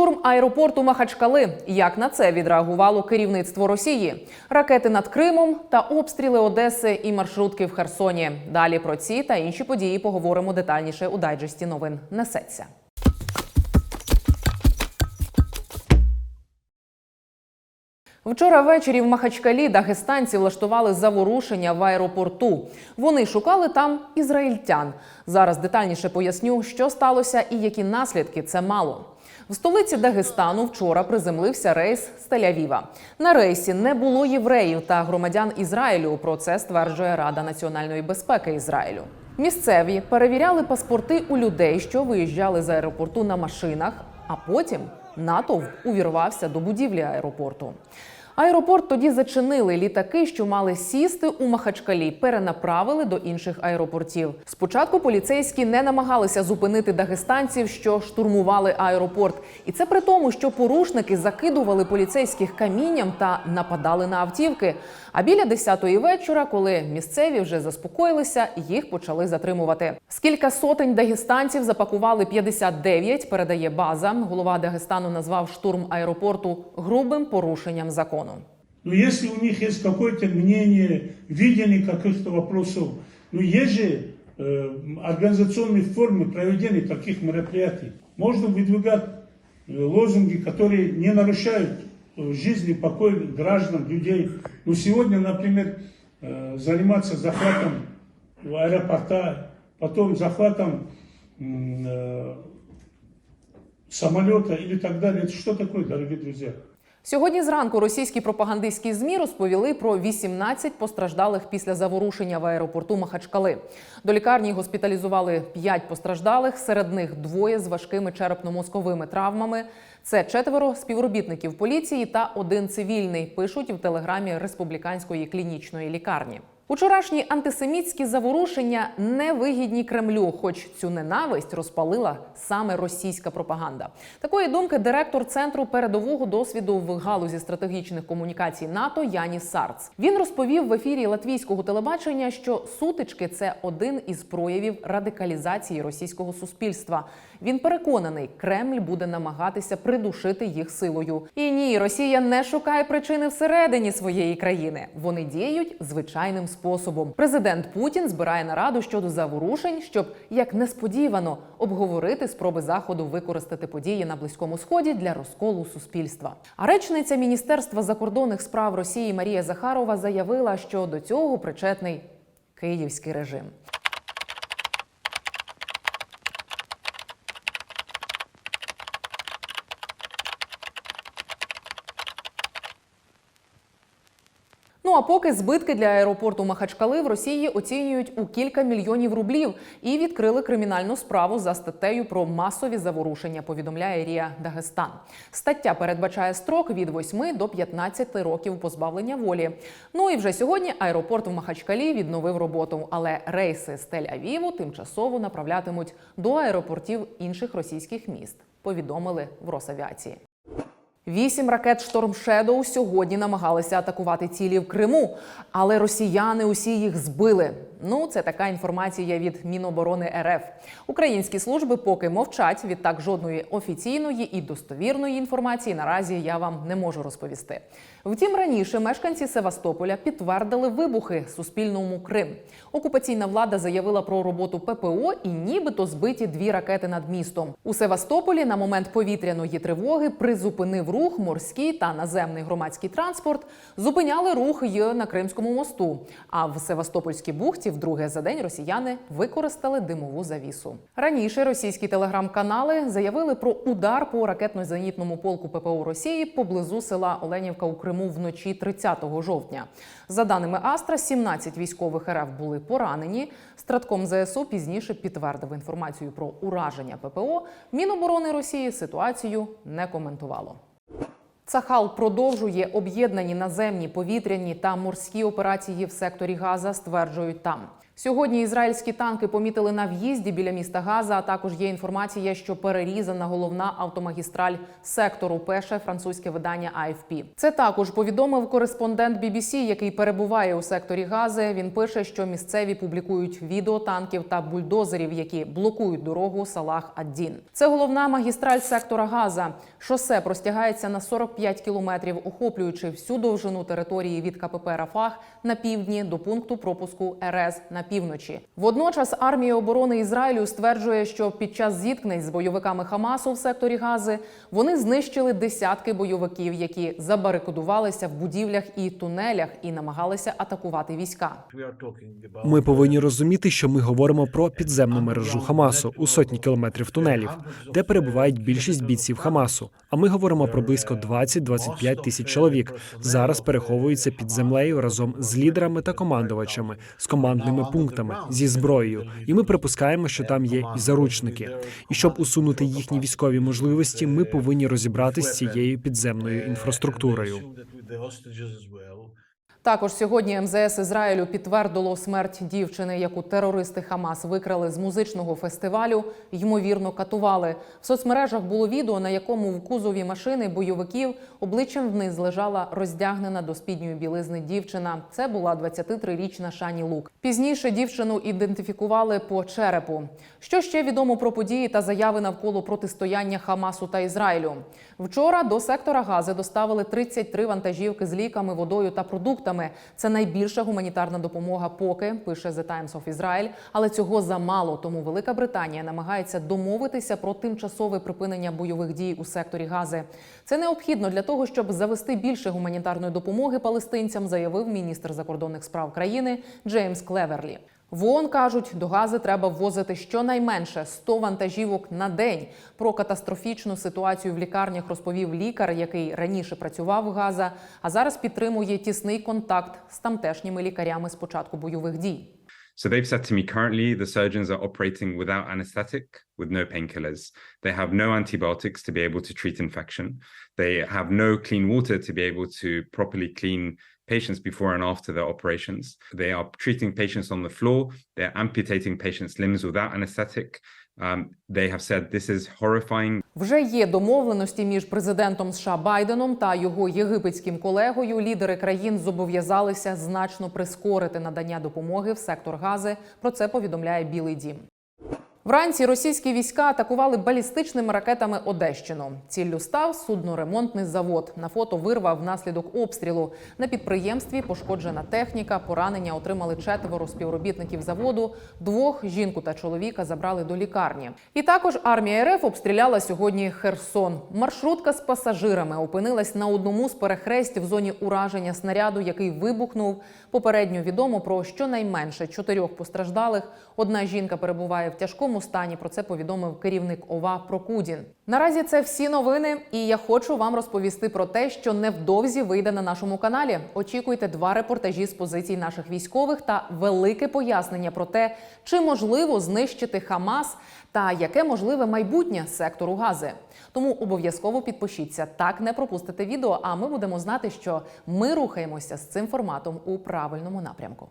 Штурм аеропорту Махачкали. Як на це відреагувало керівництво Росії? Ракети над Кримом та обстріли Одеси і маршрутки в Херсоні. Далі про ці та інші події поговоримо детальніше у дайджесті новин. Несеться. Вчора ввечері в Махачкалі дагестанці влаштували заворушення в аеропорту. Вони шукали там ізраїльтян. Зараз детальніше поясню, що сталося і які наслідки це мало. В столиці Дагестану вчора приземлився рейс з Тель-Авіва. На рейсі не було євреїв та громадян Ізраїлю. Про це стверджує Рада національної безпеки Ізраїлю. Місцеві перевіряли паспорти у людей, що виїжджали з аеропорту на машинах, а потім натовп увірвався до будівлі аеропорту. Аеропорт тоді зачинили літаки, що мали сісти у Махачкалі, перенаправили до інших аеропортів. Спочатку поліцейські не намагалися зупинити дагестанців, що штурмували аеропорт, і це при тому, що порушники закидували поліцейських камінням та нападали на автівки. А біля 10-ї вечора, коли місцеві вже заспокоїлися, їх почали затримувати. Скільки сотень дагестанців запакували 59, передає база. Голова Дагестану назвав штурм аеропорту грубим порушенням закону. Но если у них есть какое-то мнение, видение каких-то вопросов, ну есть же э, организационные формы проведения таких мероприятий. Можно выдвигать э, лозунги, которые не нарушают э, жизнь и покой граждан, людей. Но сегодня, например, э, заниматься захватом аэропорта, потом захватом э, самолета или так далее. Это что такое, дорогие друзья? Сьогодні зранку російські пропагандистські змі розповіли про 18 постраждалих після заворушення в аеропорту Махачкали. До лікарні госпіталізували 5 постраждалих, серед них двоє з важкими черепно-мозковими травмами. Це четверо співробітників поліції та один цивільний. Пишуть в телеграмі республіканської клінічної лікарні. Учорашні антисемітські заворушення невигідні Кремлю, хоч цю ненависть розпалила саме російська пропаганда. Такої думки директор центру передового досвіду в галузі стратегічних комунікацій НАТО Яніс Сарц. Він розповів в ефірі латвійського телебачення, що сутички це один із проявів радикалізації російського суспільства. Він переконаний, Кремль буде намагатися придушити їх силою. І ні, Росія не шукає причини всередині своєї країни. Вони діють звичайним способом. Президент Путін збирає нараду щодо заворушень, щоб як несподівано обговорити спроби заходу використати події на близькому сході для розколу суспільства. А речниця Міністерства закордонних справ Росії Марія Захарова заявила, що до цього причетний київський режим. А поки збитки для аеропорту Махачкали в Росії оцінюють у кілька мільйонів рублів і відкрили кримінальну справу за статтею про масові заворушення. Повідомляє Рія Дагестан. Стаття передбачає строк від 8 до 15 років позбавлення волі. Ну і вже сьогодні аеропорт в Махачкалі відновив роботу, але рейси з Тель-Авіву тимчасово направлятимуть до аеропортів інших російських міст. Повідомили в Росавіації. Вісім ракет Шторм Шедоу сьогодні намагалися атакувати цілі в Криму, але росіяни усі їх збили. Ну, це така інформація від Міноборони РФ. Українські служби поки мовчать. Відтак жодної офіційної і достовірної інформації наразі я вам не можу розповісти. Втім, раніше мешканці Севастополя підтвердили вибухи Суспільному Крим. Окупаційна влада заявила про роботу ППО і нібито збиті дві ракети над містом. У Севастополі на момент повітряної тривоги призупинив рух морський та наземний громадський транспорт. Зупиняли рух й на Кримському мосту. А в Севастопольській бухті вдруге за день росіяни використали димову завісу. Раніше російські телеграм-канали заявили про удар по ракетно-зенітному полку ППО Росії поблизу села Оленівка у Криму вночі 30 жовтня. За даними Астра, 17 військових РФ були поранені. Стратком ЗСУ пізніше підтвердив інформацію про ураження ППО. Міноборони Росії ситуацію не коментувало. Цахал продовжує об'єднані наземні, повітряні та морські операції в секторі Газа, стверджують там. Сьогодні ізраїльські танки помітили на в'їзді біля міста Газа. А також є інформація, що перерізана головна автомагістраль сектору. Пеше французьке видання AFP. Це також повідомив кореспондент BBC, який перебуває у секторі Гази. Він пише, що місцеві публікують відео танків та бульдозерів, які блокують дорогу Салах Ад-Дін. Це головна магістраль сектора Газа. Шосе простягається на 45 кілометрів, охоплюючи всю довжину території від КПП Рафах на півдні до пункту пропуску РС на півночі. Водночас армія оборони Ізраїлю стверджує, що під час зіткнень з бойовиками Хамасу в секторі Гази вони знищили десятки бойовиків, які забарикадувалися в будівлях і тунелях і намагалися атакувати війська. Ми повинні розуміти, що ми говоримо про підземну мережу Хамасу у сотні кілометрів тунелів, де перебувають більшість бійців Хамасу. А ми говоримо про близько 20-25 тисяч чоловік. Зараз переховуються під землею разом з лідерами та командувачами, з командними пунктами, зі зброєю. І ми припускаємо, що там є і заручники. І щоб усунути їхні військові можливості, ми повинні розібратися з цією підземною інфраструктурою. Також сьогодні МЗС Ізраїлю підтвердило смерть дівчини, яку терористи Хамас викрали з музичного фестивалю. Ймовірно, катували. В соцмережах було відео, на якому в кузові машини бойовиків обличчям вниз лежала роздягнена до спідньої білизни дівчина. Це була 23-річна Шані Лук. Пізніше дівчину ідентифікували по черепу. Що ще відомо про події та заяви навколо протистояння Хамасу та Ізраїлю? Вчора до сектора Гази доставили 33 вантажівки з ліками, водою та продуктами. Це найбільша гуманітарна допомога поки пише The Times of Israel, але цього замало. Тому Велика Британія намагається домовитися про тимчасове припинення бойових дій у секторі Гази. Це необхідно для того, щоб завести більше гуманітарної допомоги палестинцям, заявив міністр закордонних справ країни Джеймс Клеверлі. В ООН кажуть, до Гази треба ввозити щонайменше 100 вантажівок на день. Про катастрофічну ситуацію в лікарнях розповів лікар, який раніше працював в Газа, а зараз підтримує тісний контакт з тамтешніми лікарями з початку бойових дій. So they've said to me currently the surgeons are operating without anesthetic, with no painkillers. They have no antibiotics to be able to treat infection. They have no clean water to be able to properly clean patients before and after their operations. They are treating patients on the floor. They're amputating patients' limbs without anesthetic. Um, they have said this is horrifying. Вже є домовленості між президентом США Байденом та його єгипетським колегою. Лідери країн зобов'язалися значно прискорити надання допомоги в сектор Гази. Про це повідомляє Білий Дім. Вранці російські війська атакували балістичними ракетами Одещину. Ціллю став судноремонтний завод. На фото вирва внаслідок обстрілу. На підприємстві пошкоджена техніка. Поранення отримали четверо співробітників заводу. Двох жінку та чоловіка забрали до лікарні. І також армія РФ обстріляла сьогодні Херсон. Маршрутка з пасажирами опинилась на одному з перехрестів в зоні ураження снаряду, який вибухнув. Попередньо відомо про щонайменше чотирьох постраждалих. Одна жінка перебуває в тяжкому стані. Про це повідомив керівник ОВА Прокудін. Наразі це всі новини, і я хочу вам розповісти про те, що невдовзі вийде на нашому каналі. Очікуйте два репортажі з позицій наших військових та велике пояснення про те, чи можливо знищити Хамас та яке можливе майбутнє сектору Гази. Тому обов'язково підпишіться. Так не пропустите відео. А ми будемо знати, що ми рухаємося з цим форматом у правильному напрямку.